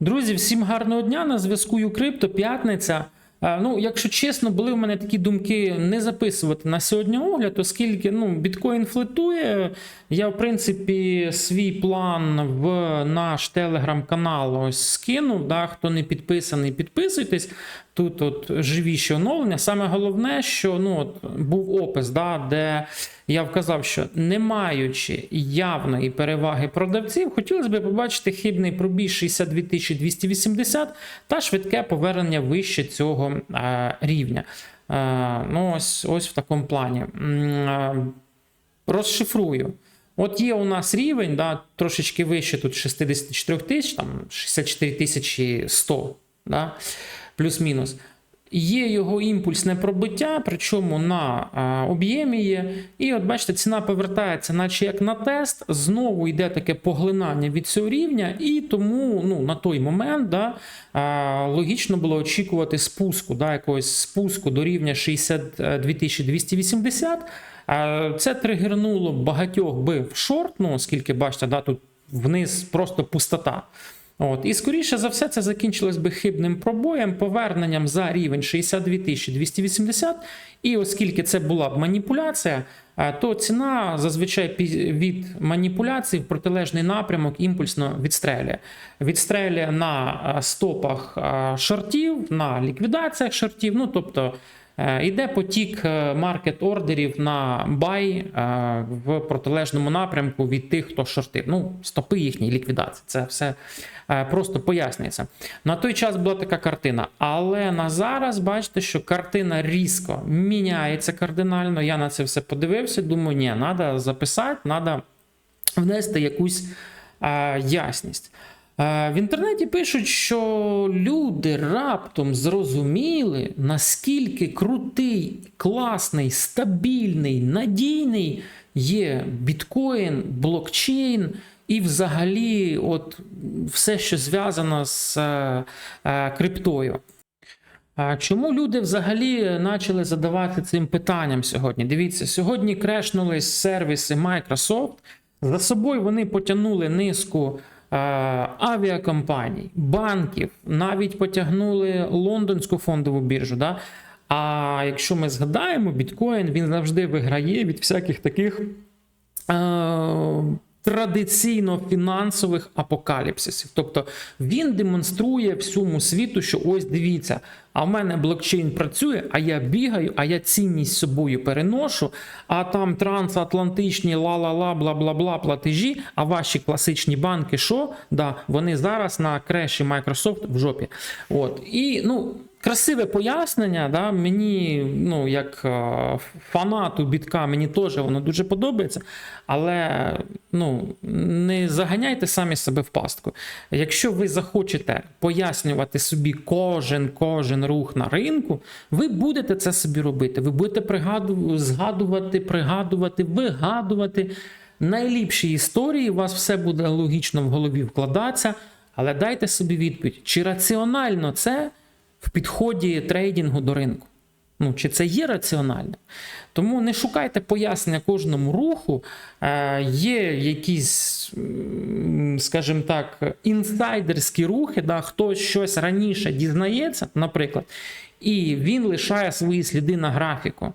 Друзі, всім гарного дня. На зв'язку Юкрипто, п'ятниця. Е, Ну, якщо чесно, були в мене такі думки не записувати на сьогодні огляд, оскільки ну, біткоін флетує. Я, в принципі, свій план в наш телеграм-канал ось скинув. Да? Хто не підписаний, підписуйтесь. Тут от живіші оновлення. Саме головне, що ну, от, був опис, да, де я вказав, що не маючи явної переваги продавців, хотілося б побачити хибний пробіг 62 280 та швидке повернення вище цього е, рівня. Е, ну, ось, ось в такому плані. Е, Розшифрую. От є у нас рівень, да, трошечки вище тут 64 тисяч, там 64 тисячі 100, да, плюс-мінус. Є його імпульсне пробиття, причому на об'ємі є. І от бачите, ціна повертається, наче як на тест. Знову йде таке поглинання від цього рівня, і тому ну, на той момент да, а, логічно було очікувати спуску, да, якогось спуску до рівня 62 280. А, Це тригернуло багатьох би в шорт, ну, оскільки бачите, да, тут вниз просто пустота. От. І скоріше за все, це закінчилось би хибним пробоєм, поверненням за рівень 62 280. І оскільки це була б маніпуляція, е, то ціна зазвичай від маніпуляцій в протилежний напрямок імпульсно відстрелює. Відстрелює на е, стопах е, шортів, на ліквідаціях шортів. Ну, тобто Йде потік маркет ордерів на бай в протилежному напрямку від тих, хто шортив. Ну, стопи їхньої ліквідації. Це все просто пояснюється. На той час була така картина. Але на зараз бачите, що картина різко міняється кардинально. Я на це все подивився. Думаю, ні, треба записати, треба внести якусь е, ясність. Е, В інтернеті пишуть, що люди раптом зрозуміли, наскільки крутий, класний, стабільний, надійний є біткоін, блокчейн і взагалі от все, що зв'язано з е, е, криптою. Чому люди взагалі почали задавати цим питанням сьогодні? Дивіться, сьогодні крешнулись сервіси Microsoft. За собою вони потягнули низку е, авіакомпаній, банків, навіть потягнули лондонську фондову біржу. Да? А якщо ми згадаємо, біткоін він завжди виграє від всяких таких традиційно фінансових апокаліпсисів. Тобто він демонструє всьому світу, що ось дивіться, а в мене блокчейн працює, а я бігаю, а я цінність собою переношу, а там трансатлантичні ла-ла-ла, бла-бла-бла платежі, а ваші класичні банки, що? Да, вони зараз на креші Microsoft в жопі. От. І, ну, Красиве пояснення, да, мені, ну, як е, фанату бітка, мені теж воно дуже подобається. Але ну, не заганяйте самі себе в пастку. Якщо ви захочете пояснювати собі кожен кожен рух на ринку, ви будете це собі робити. Ви будете згадувати, пригадувати, вигадувати найліпші історії. У вас все буде логічно в голові вкладатися. Але дайте собі відповідь, чи раціонально це в підході трейдингу до ринку. Ну, чи це є раціонально? Тому не шукайте пояснення кожному руху. Е, є якісь, скажімо так, інсайдерські рухи, да, хтось щось раніше дізнається, наприклад, і він лишає свої сліди на графіку.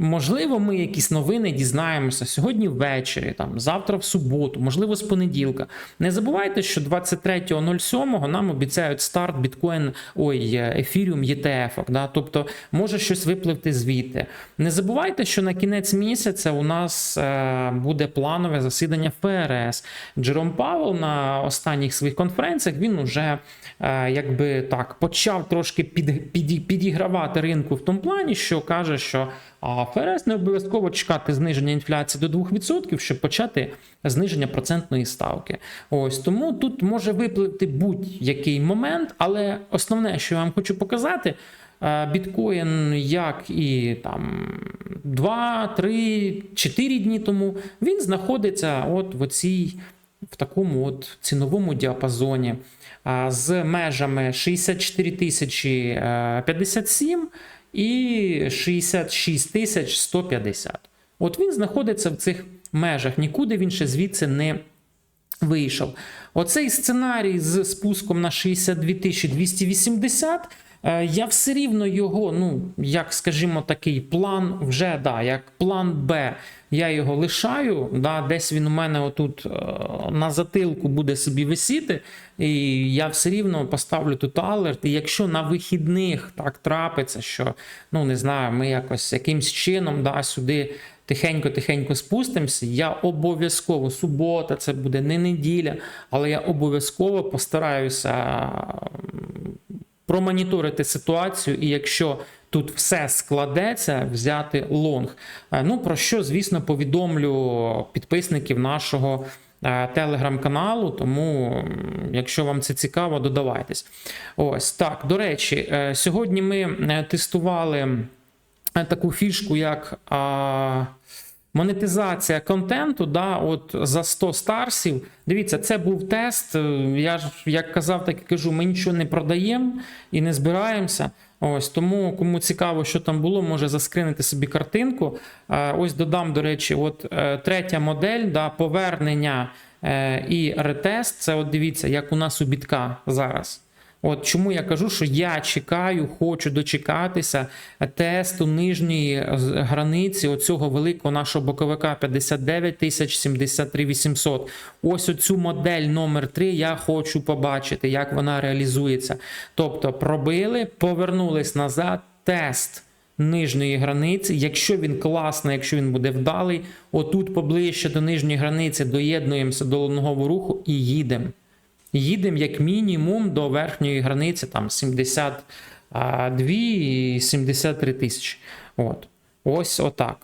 Можливо, ми якісь новини дізнаємося сьогодні ввечері, там, завтра в суботу, можливо, з понеділка. Не забувайте, що 23.07 нам обіцяють старт біткоін, ой, ефіріум ETF. Да? Тобто може щось випливти звідти. Не забувайте, що на кінець місяця у нас е, буде планове засідання ФРС. Джером Павел на останніх своїх конференціях він уже е, якби так почав трошки під, під, підігравати ринку в тому плані, що каже, що а ФРС не обов'язково чекати зниження інфляції до 2%, щоб почати зниження процентної ставки. Ось тому тут може випливти будь-який момент, але основне, що я вам хочу показати. е, Біткоін, як і там 2, 3, 4 дні тому, він знаходиться от в оцій в такому от ціновому діапазоні з межами 64 тисячі е, 57 і 66 150. От він знаходиться в цих межах, нікуди він ще звідси не вийшов. Оцей сценарій з спуском на 62 280, е, я все рівно його, ну, як скажімо, такий план вже да, як план Б. Я його лишаю. Да, Десь він у мене отут е, на затилку буде собі висіти, і я все рівно поставлю тут алерт. І якщо на вихідних так трапиться, що ну не знаю, ми якось якимсь чином да, сюди тихенько-тихенько спустимося, я обов'язково субота, це буде не неділя, але я обов'язково постараюся промоніторити ситуацію, і якщо тут все складеться, взяти лонг. Е, Ну про що, звісно, повідомлю підписників нашого е, телеграм-каналу. Тому, якщо вам це цікаво, додавайтесь. Ось так. До речі, е, сьогодні ми тестували таку фішку, як. а, Монетизація контенту, да, от за 100 старсів. Дивіться, це був тест. Я ж як казав, так і кажу, ми нічого не продаємо і не збираємося. Ось тому, кому цікаво, що там було, може заскринити собі картинку. Е, Ось додам, до речі, от е, третя модель, да, повернення е, і ретест. Це от дивіться, як у нас у бітка зараз. От чому я кажу, що я чекаю, хочу дочекатися тесту нижньої границі оцього великого нашого боковика 59 тисяч 73 800. Ось оцю модель номер 3 я хочу побачити, як вона реалізується. Тобто пробили, повернулись назад, тест нижньої границі. Якщо він класний, якщо він буде вдалий, отут поближче до нижньої границі доєднуємося до лонгового руху і їдемо. Їдемо як мінімум до верхньої границі, там 72 і 73 тисячі. От. Ось отак.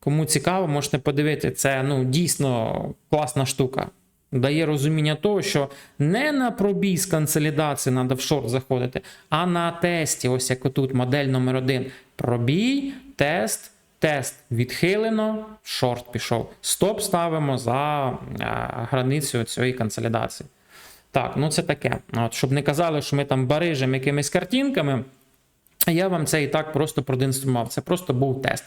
Кому цікаво, можете подивити, це ну, дійсно класна штука. Дає розуміння того, що не на пробій з консолідації треба в заходити, а на тесті, ось як отут модель номер 1 Пробій, тест, тест відхилено, шорт пішов. Стоп ставимо за а, границю цієї консолідації. Так, ну це таке. От, щоб не казали, що ми там барижимо якимись картинками. Я вам це і так просто продемонстрував. Це просто був тест.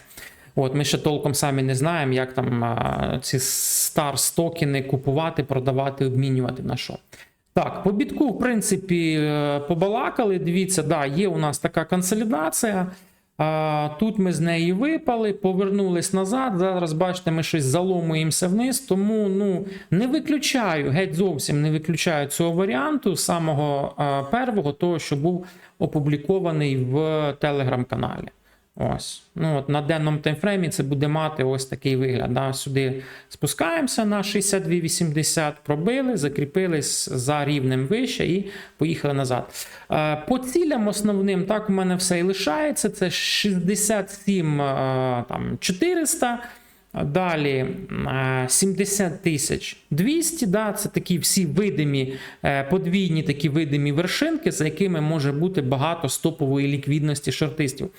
От, ми ще толком самі не знаємо, як там а, ці старс токени купувати, продавати, обмінювати на що. Так, по бітку, в принципі, е, побалакали. Дивіться, да, є у нас така консолідація. А, тут ми з неї випали, повернулись назад. Зараз, бачите, ми щось заломуємося вниз. Тому ну, не виключаю, геть зовсім не виключаю цього варіанту самого а, первого, того, що був опублікований в телеграм-каналі. Ось. Ну, от На денному таймфреймі це буде мати ось такий вигляд. Да? Сюди спускаємося на 62,80, пробили, закріпились за рівнем вище і поїхали назад. Е, По цілям основним, так у мене все і лишається. Це 67 е, там, 400. Далі е, 70 тисяч 200, да, це такі всі видимі, е, подвійні такі видимі вершинки, за якими може бути багато стопової ліквідності шортистів.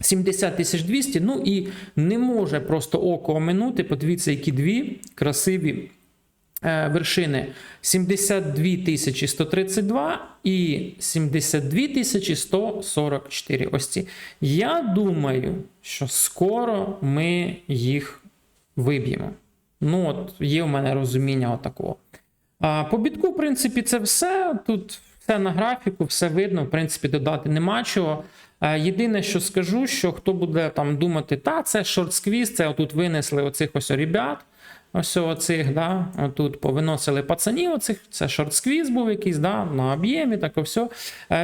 70 тисяч 200, ну і не може просто око оминути. Подивіться, які дві красиві е, вершини: 72 тисячі 132 і 72 тисячі 144. Ось ці. Я думаю, що скоро ми їх виб'ємо. Ну, от є у мене розуміння отакого. А по бітку, в принципі, це все. Тут все на графіку, все видно. В принципі, додати нема чого. Е, Єдине, що скажу, що хто буде там думати, та це шорт-сквіз, це отут винесли оцих ось ребят. Ось оцих, да, отут повиносили пацанів оцих, це шорт-сквіз був якийсь, да, на об'ємі, так все.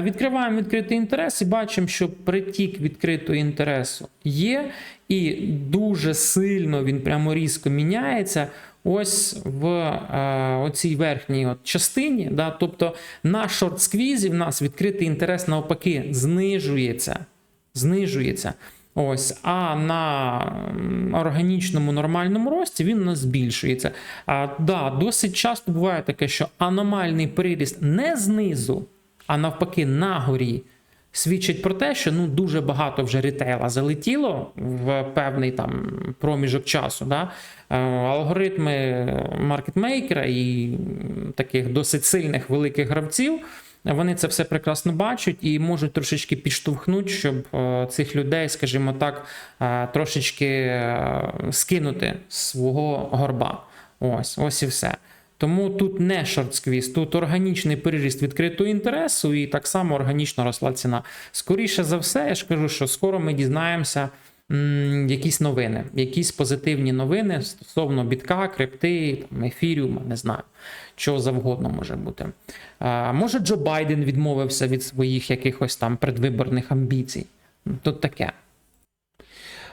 Відкриваємо відкритий інтерес і бачимо, що притік відкритого інтересу є, і дуже сильно він прямо різко міняється. Ось в е, оцій верхній от частині, да, тобто на шорт-сквізі в нас відкритий інтерес навпаки знижується. знижується. Ось, а на органічному нормальному рості він у нас збільшується. А, да, досить часто буває таке, що аномальний приріст не знизу, а навпаки, нагорі. Свідчить про те, що ну дуже багато вже рітейла залетіло в певний там проміжок часу. Да? Е, Алгоритми маркетмейкера і таких досить сильних великих гравців. Вони це все прекрасно бачать і можуть трошечки підштовхнути, щоб е, цих людей, скажімо так, е, трошечки скинути з свого горба. Ось, ось і все. Тому тут не шорт-сквіз, тут органічний переріст відкритого інтересу, і так само органічно росла ціна. Скоріше за все, я ж кажу, що скоро ми дізнаємося м, якісь новини, якісь позитивні новини стосовно бітка, крипти, там, ефіріума, не знаю, чого завгодно може бути. А, може, Джо Байден відмовився від своїх якихось там предвиборних амбіцій. Ну, Тут таке.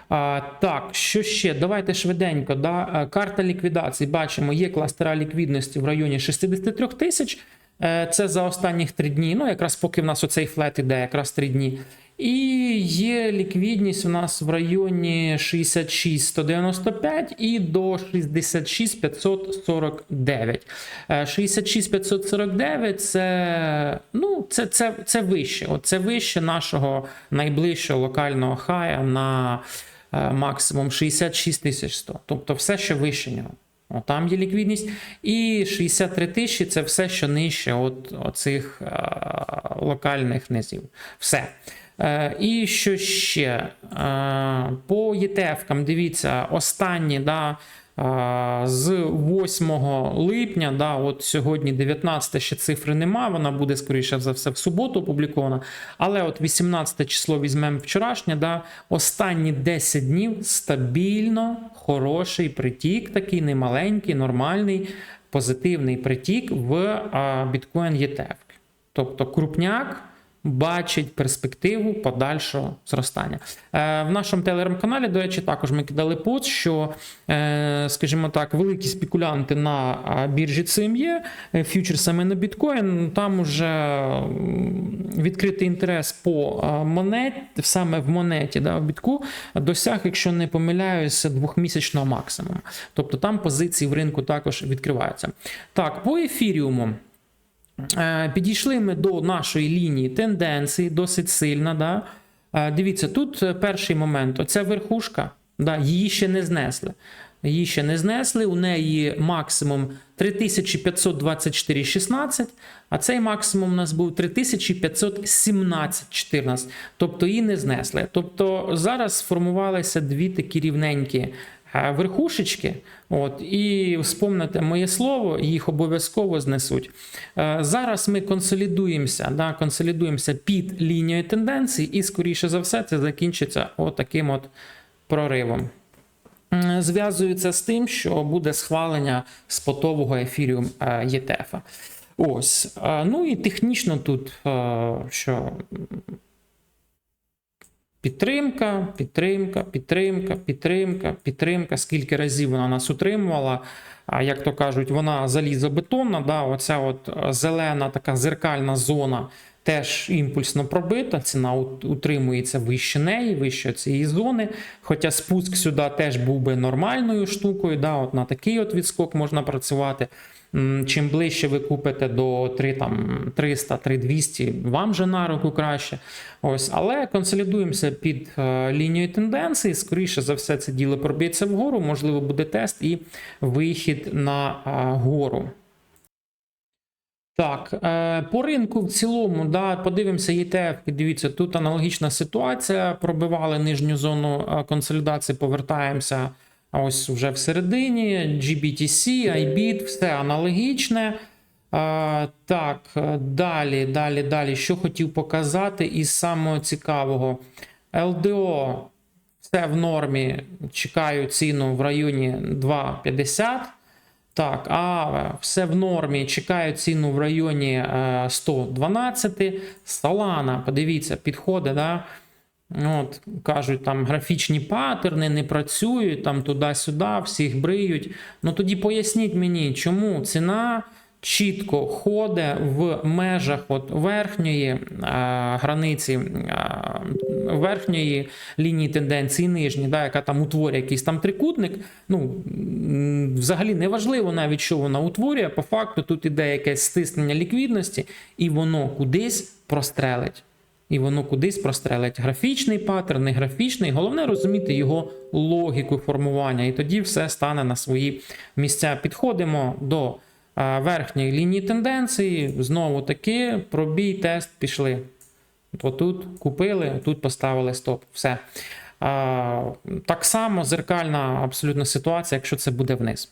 А, так, що ще? Давайте швиденько. Да? Карта ліквідації. Бачимо, є кластера ліквідності в районі 63 тисяч. Е, Це за останніх три дні. Ну, якраз поки в нас оцей флет іде, якраз три дні. І є ліквідність у нас в районі 66 195 і до 66 549. Е, 66 549 це, ну, це, це, це вище. Це вище нашого найближчого локального хая на е, максимум 66 тисяч 100. Тобто все, що вище нього. О, там є ліквідність. І 63 тисячі це все, що нижче от оцих е, локальних низів. Все. Е, і що ще? Е, по ETF-кам, дивіться, останні, да, е, з 8 липня, да, от сьогодні 19 ще цифри нема, вона буде, скоріше за все, в суботу опублікована. Але от 18 число візьмемо вчорашнє, да, останні 10 днів стабільно хороший притік, такий немаленький, нормальний, позитивний притік в біткоін ETF. Тобто крупняк бачить перспективу подальшого зростання. Е, В нашому телеграм-каналі, до речі, також ми кидали пост, що, е, скажімо так, великі спекулянти на а, біржі CME, е, фьючерсами на біткоін, там уже відкритий інтерес по монет, саме в монеті, да, в бітку, досяг, якщо не помиляюся, двохмісячного максимуму. Тобто там позиції в ринку також відкриваються. Так, по ефіріуму. Е, Підійшли ми до нашої лінії тенденції, досить сильна. Да? Е, Дивіться, тут е, перший момент: оця верхушка, да, її ще не знесли. Її ще не знесли. У неї максимум 3524,16, а цей максимум у нас був 3517,14. Тобто її не знесли. Тобто зараз сформувалися дві такі рівненькі верхушечки. От, і вспомните моє слово, їх обов'язково знесуть. Е, Зараз ми консолідуємося, да, консолідуємося під лінією тенденцій, і, скоріше за все, це закінчиться отаким от проривом. Зв'язується з тим, що буде схвалення спотового ефіріум е, ETF. Ось. Е, Ну і технічно тут, що Підтримка, підтримка, підтримка, підтримка, підтримка. Скільки разів вона нас утримувала. А як то кажуть, вона залізобетонна. Да, Оця от е, зелена така зеркальна зона теж імпульсно пробита. Ціна утримується вище неї, вище цієї зони. Хоча спуск сюди теж був би нормальною штукою. Да, от На такий от відскок можна працювати. Чим ближче ви купите до 3, там, 300, 3200, вам же на руку краще. Ось, але консолідуємося під е, лінією тенденції. Скоріше за все, це діло проб'ється вгору. Можливо, буде тест і вихід на е, гору. Так, е, по ринку в цілому, да, подивимося ETF. Дивіться, тут аналогічна ситуація. Пробивали нижню зону е, консолідації, повертаємося ось вже всередині. GBTC, IBIT, все аналогічне. Так, е, далі, далі, далі. Що хотів показати із самого цікавого. LDO все в нормі. Чекаю ціну в районі 2,50. Так, а все в нормі. Чекаю ціну в районі е, 112. Solana, подивіться, підходить, да? От, кажуть, там графічні паттерни не працюють, там туди-сюди, всіх бриють. Ну тоді поясніть мені, чому ціна чітко ходить в межах от верхньої а, границі, а, верхньої лінії тенденції, нижньої, да, яка там утворює якийсь там трикутник. Ну, взагалі не важливо навіть, що вона утворює. По факту тут іде якесь стиснення ліквідності, і воно кудись прострелить і воно кудись прострелить. Графічний паттерн, не графічний. Головне розуміти його логіку формування, і тоді все стане на свої місця. Підходимо до верхньої лінії тенденції. Знову таки, пробій, тест пішли. Отут купили, тут поставили стоп. Все. А, так само зеркальна абсолютно ситуація, якщо це буде вниз.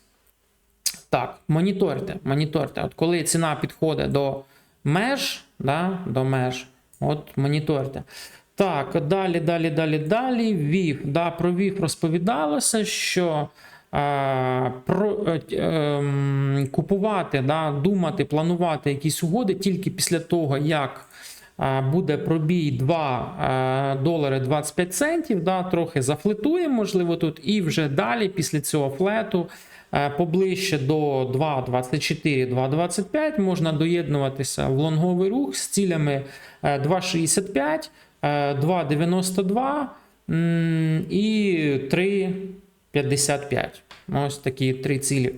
Так, моніторте, моніторте. От коли ціна підходить до меж, да, до меж, от моніторте. Так, далі, далі, далі, далі. Вів. Да, про Вів розповідалося, що е, про, е, ем, купувати, да, думати, планувати якісь угоди тільки після того, як е, буде пробій 2 е, долари 25 центів, да, трохи зафлетуємо, можливо, тут, і вже далі, після цього флету, е, поближче до 2.24, 2.25 можна доєднуватися в лонговий рух з цілями е, 2.65, е, 2.92 м, і 3.55. Ось такі три цілі.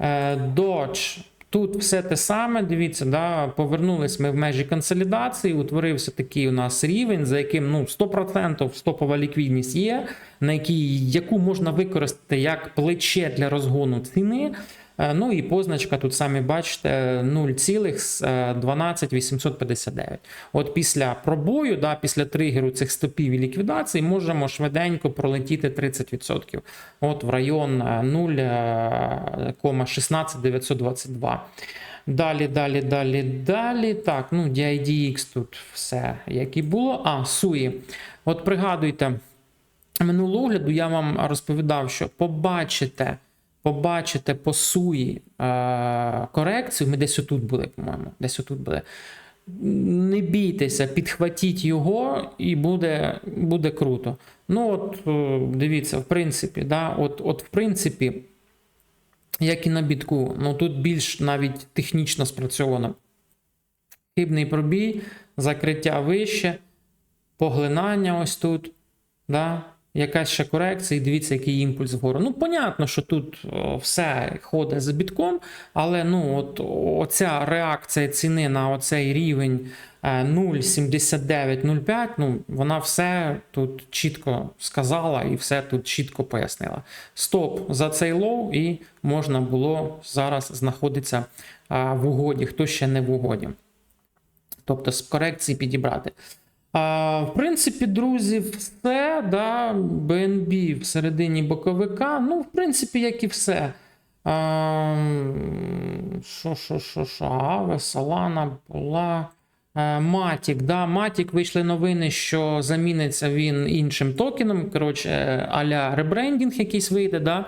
Е, Dodge. Тут все те саме. Дивіться, да, повернулись ми в межі консолідації. Утворився такий у нас рівень, за яким ну, 100% стопова ліквідність є, на якій, яку можна використати як плече для розгону ціни. Е, Ну і позначка тут самі бачите 0,12859. От після пробою, да, після тригеру цих стопів і ліквідацій, можемо швиденько пролетіти 30%. От в район е, 0,16922. Далі, далі, далі, далі. Так, ну DIDX тут все як і було. А, суї. От пригадуйте, минулого огляду я вам розповідав, що побачите, побачите по суї е- корекцію. Ми десь отут були, по-моєму. Десь отут були. Не бійтеся, підхватіть його, і буде, буде круто. Ну, от е, дивіться, в принципі, да, от, от в принципі, як і на бітку, ну тут більш навіть технічно спрацьовано. Хибний пробій, закриття вище, поглинання ось тут. Да? Якась ще корекція, і дивіться, який імпульс вгору. Ну, понятно, що тут все ходить за бітком, але ну, от оця реакція ціни на оцей рівень е, 0,7905, ну, вона все тут чітко сказала і все тут чітко пояснила. Стоп за цей лоу, і можна було зараз знаходитися е, в угоді, хто ще не в угоді. Тобто з корекції підібрати. В принципі, друзі, все. Да, BNB всередині боковика. Ну, в принципі, як і все. Що, що, що, що? Аве, Солана була. Матік, да, Матік вийшли новини, що заміниться він іншим токеном. Коротше, аля ребрендінг якийсь вийде. Да.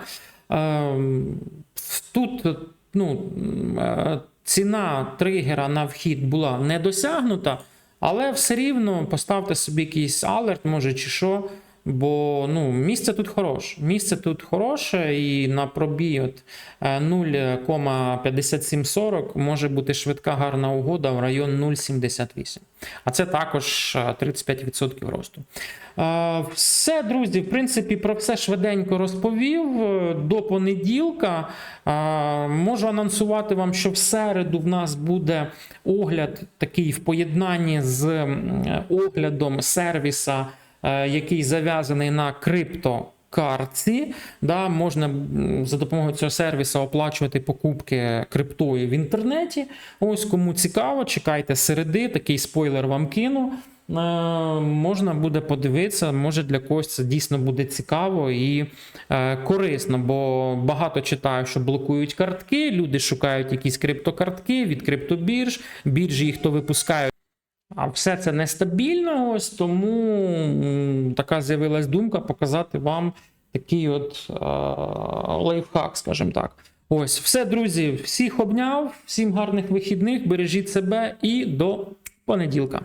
Тут ну, ціна тригера на вхід була не досягнута. Але все рівно поставте собі якийсь алерт, може чи що. Бо ну, місце тут хороше. Місце тут хороше, і на пробій от е, 0,5740 може бути швидка гарна угода в район 0,78. А це також е, 35% росту. Е, Все, друзі, в принципі, про все швиденько розповів. Е, До понеділка е, можу анонсувати вам, що в середу в нас буде огляд такий в поєднанні з оглядом сервіса е, який зав'язаний на криптокартці. Да, можна за допомогою цього сервісу оплачувати покупки криптою в інтернеті. Ось кому цікаво, чекайте середи, такий спойлер вам кину. Е, Можна буде подивитися, може для когось це дійсно буде цікаво і е, корисно, бо багато читаю, що блокують картки, люди шукають якісь криптокартки від криптобірж, біржі їх то випускають. А все це нестабільно, ось тому така з'явилась думка показати вам такий от е, лайфхак, скажімо так. Ось, все, друзі, всіх обняв, всім гарних вихідних, бережіть себе і до понеділка.